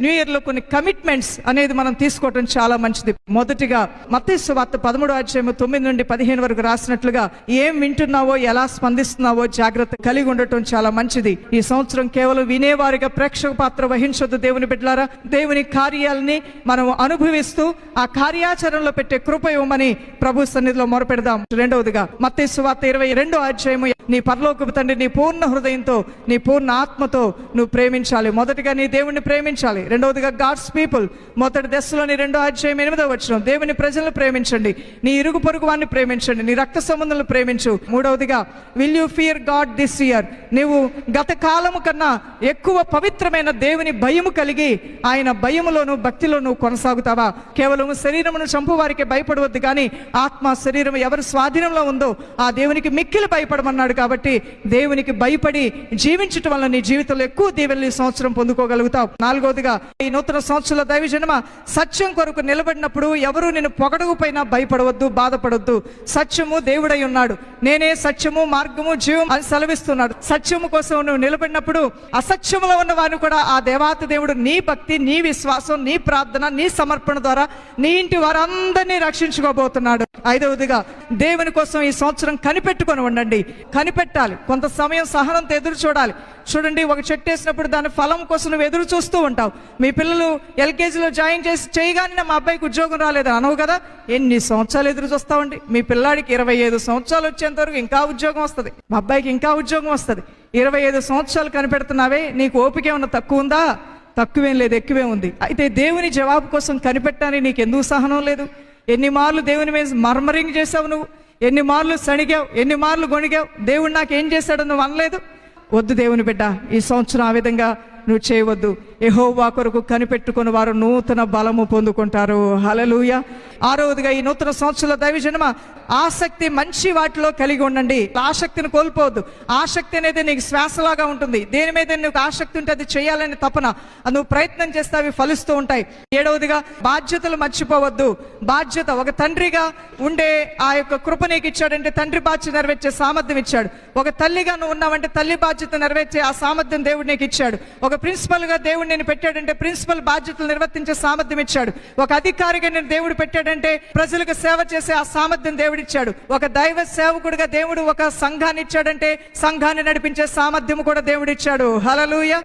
New ఇయర్లో కొన్ని commitments అనేది మనం తీసుకోవటం చాలా మంచిది. మొదటిగా మత్తయి వార్త పదమూడు అధ్యాయం తొమ్మిది నుండి పదిహేను వరకు రాసినట్లుగా ఏం వింటున్నావో ఎలా స్పందిస్తున్నావో జాగ్రత్త కలిగి ఉండటం చాలా మంచిది. ఈ సంవత్సరం కేవలం వినేవారిగా ప్రేక్షక పాత్ర వహించొద్దు దేవుని బిడ్డలారా. దేవుని కార్యాలని మనం అనుభవిస్తూ ఆ కార్యాచరణలో పెట్టే కృప ఇవ్వమని ప్రభు సన్నిధిలో మొరపెడదాం. రెండవదిగా మత్తయి వార్త ఇరవై రెండో అధ్యాయము నీ పరలోకపు తండ్రి నీ పూర్ణ హృదయంతో నీ పూర్ణ ఆత్మతో నువ్వు ప్రేమించాలి. మొదటిగా నీ దేవుణ్ణి ప్రేమించాలి. రెండవదిగా గాడ్స్ పీపుల్ మొదటి దశలోని రెండో అధ్యాయం ఎనిమిదో వచ్చిన దేవుని ప్రజలను ప్రేమించండి. నీ ఇరుగు పొరుగు వారిని ప్రేమించండి. నీ రక్త సంబంధాలను ప్రేమించు. మూడవదిగా will you fear God this year నీవు గత కాలము కన్నా ఎక్కువ పవిత్రమైన దేవుని భయము కలిగి ఆయన భయములోను భక్తిలోను కొనసాగుతావా? కేవలం శరీరమును చంపువారికి భయపడవద్దు కానీ ఆత్మ శరీరం ఎవరి స్వాధీనంలో ఉందో ఆ దేవునికి మిక్కిలి భయపడమన్నాడు. కాబట్టి దేవునికి భయపడి జీవించటం వల్ల నీ జీవితంలో ఎక్కువ దీవెనలు ఈ సంవత్సరం పొందుకోగలుగుతావు. నాలుగవదిగా ఈ నూతన సంవత్సరాల దైవజనమ సత్యం కొరకు నిలబడినప్పుడు ఎవరు నేను పొగడవు పైన భయపడవద్దు బాధపడవద్దు. సత్యము దేవుడై ఉన్నాడు. నేనే సత్యము మార్గము జీవం అని సెలవిస్తున్నాడు. సత్యము కోసం నువ్వు నిలబడినప్పుడు అసత్యములో ఉన్న వారిని కూడా ఆ దేవాత దేవుడు నీ భక్తి నీ విశ్వాసం నీ ప్రార్థన నీ సమర్పణ ద్వారా నీ ఇంటి వారందరినీ రక్షించుకోబోతున్నాడు. ఐదవదిగా దేవుని కోసం ఈ సంవత్సరం కనిపెట్టుకొని ఉండండి. కనిపెట్టాలి. కొంత సమయం సహనంతో ఎదురు చూడాలి. చూడండి ఒక చెట్టు వేసినప్పుడు దాని ఫలం కోసం నువ్వు ఎదురు చూస్తూ ఉంటావు. మీ పిల్లలు ఎల్కేజీలో జాయిన్ చేసి చేయగానే మా అబ్బాయికి ఉద్యోగం రాలేదు అనవు కదా? ఎన్ని సంవత్సరాలు ఎదురు చూస్తావండి? మీ పిల్లాడికి ఇరవై ఐదు సంవత్సరాలు వచ్చేంత వరకు ఇంకా ఉద్యోగం వస్తుంది. మా అబ్బాయికి ఇంకా ఉద్యోగం వస్తుంది. ఇరవై ఐదు సంవత్సరాలు కనిపెడుతున్నావే నీకు ఓపిక ఏమన్నా తక్కువ ఉందా? తక్కువేం లేదు ఎక్కువే ఉంది. అయితే దేవుని జవాబు కోసం కనిపెట్టడానికి నీకు ఎందుకు సహనం లేదు? ఎన్ని మార్లు దేవుని మీద మర్మరింగ్ చేసావు నువ్వు? ఎన్ని మార్లు సణిగావు ఎన్ని మార్లు గొణిగావు దేవుడు నాకు ఏం చేశాడో నువ్వు అనలేదు. వద్దు దేవుని బిడ్డ ఈ సంవత్సరం ఆ విధంగా నువ్వు చేయవద్దు. యహోవా కొరకు కనిపెట్టుకుని వారు నూతన బలము పొందుకుంటారు. హలలుయ ఆరవదిగా ఈ నూతన సంవత్సరంలో దైవజనమ ఆసక్తి మంచి వాటిలో కలిగి ఉండండి. ఆసక్తిని కోల్పోవద్దు. ఆసక్తి అనేది నీకు శ్వాసలాగా ఉంటుంది. దేని మీద నీకు ఆసక్తి ఉంటే అది చేయాలని తపన. నువ్వు ప్రయత్నం చేస్తే అవి ఫలిస్తూ ఉంటాయి. ఏడవదిగా బాధ్యతలు మర్చిపోవద్దు. బాధ్యత ఒక తండ్రిగా ఉండే ఆ యొక్క కృప నీకు ఇచ్చాడంటే తండ్రి బాధ్యత నెరవేర్చే సామర్థ్యం ఇచ్చాడు. ఒక తల్లిగా నువ్వు ఉన్నావంటే తల్లి బాధ్యత నెరవేర్చే ఆ సామర్థ్యం దేవుడు నీకు ఇచ్చాడు. ఒక ప్రిన్సిపల్గా దేవుడు నేను పెట్టాడంటే ప్రిన్సిపల్ బాధ్యతలు నిర్వర్తించే సామర్థ్యం ఇచ్చాడు. ఒక అధికారిగా నేను దేవుడు పెట్టాడంటే ప్రజలకు సేవ చేసే ఆ సామర్థ్యం దేవుడు ఇచ్చాడు. ఒక దైవ సేవకుడిగా దేవుడు ఒక సంఘాన్ని ఇచ్చాడంటే సంఘాన్ని నడిపించే సామర్థ్యం కూడా దేవుడు ఇచ్చాడు. హలలుయ